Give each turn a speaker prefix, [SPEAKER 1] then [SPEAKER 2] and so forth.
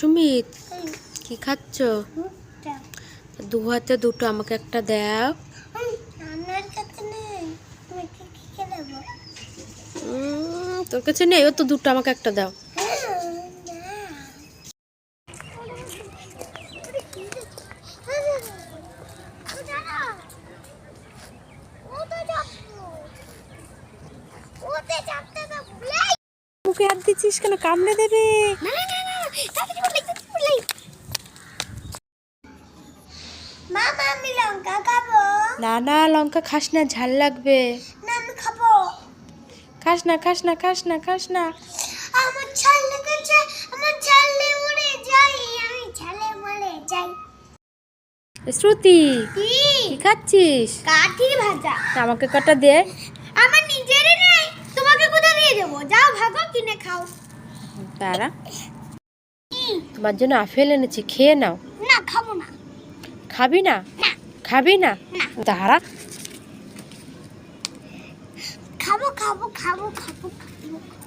[SPEAKER 1] সুমিত কি খাচ্ছ? দু হাতে দুটো আমাকে একটা দাও। তোর কাছে নেই ও তো দুটো আমাকে একটা দাও। মুখে হাত দিচ্ছিস কেন? কামড়ে দেবে।
[SPEAKER 2] মামা আমি লঙ্কা খাব।
[SPEAKER 1] না না লঙ্কা খাস না ঝাল লাগবে।
[SPEAKER 2] না আমি খাব।
[SPEAKER 1] খাস না খাস না খাস না খাস না।
[SPEAKER 2] আমার ছাল লেগেছে আমার যাই আমি ছালে মরে যাই।
[SPEAKER 1] শ্রুতি
[SPEAKER 2] কি?
[SPEAKER 1] খাচ্ছিস?
[SPEAKER 2] কাঠি ভাজা।
[SPEAKER 1] আমাকে কটা দে।
[SPEAKER 2] আমার নিজেরই নেই তোমাকে কোথায় দিয়ে দেবো? যাও ভাগো কিনে খাও।
[SPEAKER 1] তারা তোমার জন্য আপেল এনেছি খেয়ে নাও।
[SPEAKER 2] না খাব না।
[SPEAKER 1] খাবি
[SPEAKER 2] না?
[SPEAKER 1] খাবি না?
[SPEAKER 2] না।
[SPEAKER 1] দাঁড়া।
[SPEAKER 2] খাব খাব খাব খাব খাব।